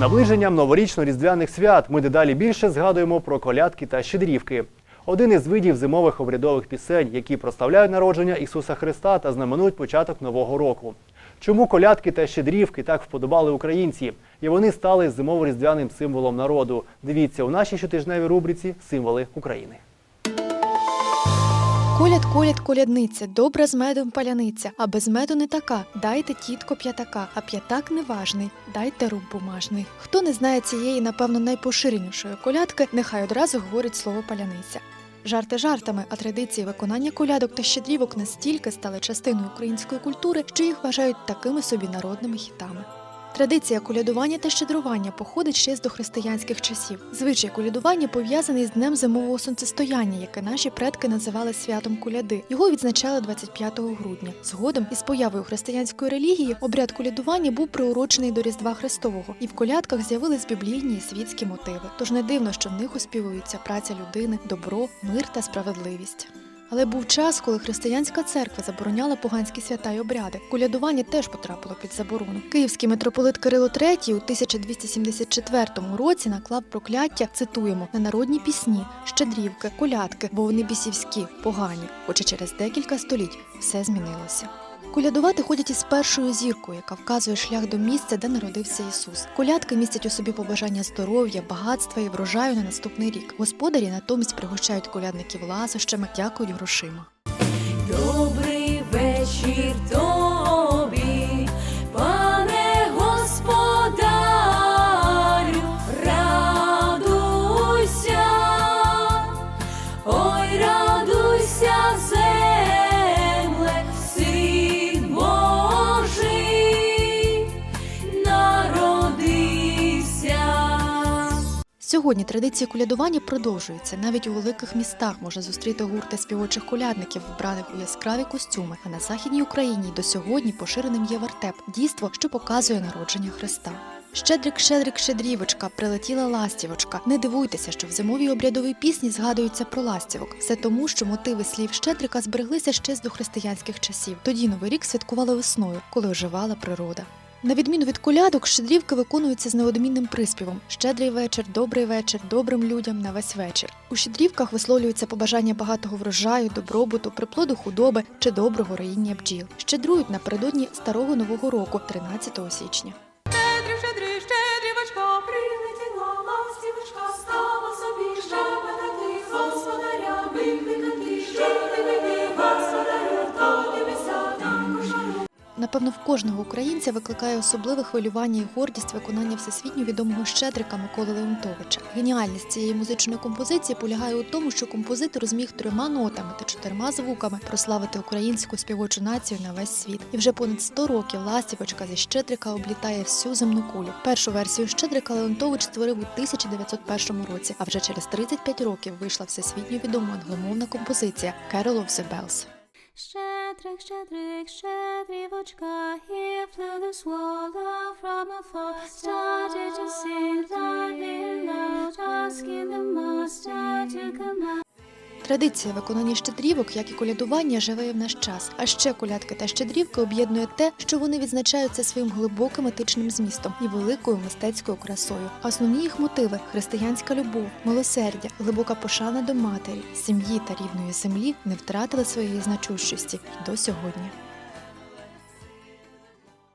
наближенням новорічно-різдвяних свят ми дедалі більше згадуємо про колядки та щедрівки. Один із видів зимових обрядових пісень, які прославляють народження Ісуса Христа та знаменують початок нового року. Чому колядки та щедрівки так вподобали українці? І вони стали зимово-різдвяним символом народу. Дивіться у нашій щотижневій рубриці Символи України. Коляд, коляд, колядниця, добра з медом паляниця, а без меду не така. Дайте тітко п'ятака, а п'ятак неважний. Дайте руб бумажний. Хто не знає цієї, напевно, найпоширенішої колядки, нехай одразу говорить слово паляниця. Жарти жартами, а традиції виконання колядок та щедрівок настільки стали частиною української культури, що їх вважають такими собі народними хітами. Традиція колядування та щедрування походить ще з дохристиянських часів. Звичай колядування пов'язаний з днем зимового сонцестояння, яке наші предки називали святом коляди. Його відзначали 25 грудня. Згодом, із появою християнської релігії, обряд колядування був приурочений до Різдва Христового, і в колядках з'явились біблійні і світські мотиви. Тож не дивно, що в них оспівується праця людини, добро, мир та справедливість. Але був час, коли християнська церква забороняла поганські свята й обряди. Колядування теж потрапило під заборону. Київський митрополит Кирило III у 1274 році наклав прокляття, цитуємо, на народні пісні, щедрівки, колядки, бо вони бісівські, погані. Хоча через декілька століть все змінилося. Колядувати ходять із першою зіркою, яка вказує шлях до місця, де народився Ісус. Колядки містять у собі побажання здоров'я, багатства і врожаю на наступний рік. Господарі натомість пригощають колядників ласощами, дякують грошима. Добрий вечір тобі, пане господарю, радуйся, ой, радуйся, Сьогодні традиції колядування продовжуються. Навіть у великих містах можна зустріти гурти співочих колядників, вбраних у яскраві костюми. А на західній Україні до сьогодні поширеним є вертеп дійство, що показує народження Христа. Щедрик, щедрик, щедрівочка, прилетіла ластівочка. Не дивуйтеся, що в зимовій обрядовій пісні згадується про ластівок. Все тому, що мотиви слів щедрика збереглися ще з дохристиянських часів. Тоді новий рік святкували весною, коли оживала природа. На відміну від колядок, щедрівки виконуються з неодмінним приспівом: Щедрий вечір, добрий вечір, добрим людям на весь вечір. У щедрівках висловлюється побажання багатого врожаю, добробуту, приплоду худоби чи доброго роїння бджіл. Щедрують напередодні старого нового року, 13 січня. Напевно, в кожного українця викликає особливе хвилювання і гордість виконання всесвітньо відомого щедрика Миколи Леонтовича. Геніальність цієї музичної композиції полягає у тому, що композитор зміг трьома нотами та чотирма звуками прославити українську співочу націю на весь світ. І вже понад 100 років ластівочка зі щедрика облітає всю земну кулю. Першу версію щедрика Леонтович створив у 1901 році, а вже через 35 років вийшла всесвітньо відома англомовна композиція «Carol of the Bells». Shadrach, Shadrach, Shadrivochka, here flew the swallow from afar, started to sing loudly loud, asking the master to command. Традиція виконання щедрівок, як і колядування, живе і в наш час. А ще колядки та щедрівки об'єднує те, що вони відзначаються своїм глибоким етичним змістом і великою мистецькою красою. Основні їх мотиви християнська любов, милосердя, глибока пошана до матері, сім'ї та рідної землі не втратили своєї значущості до сьогодні.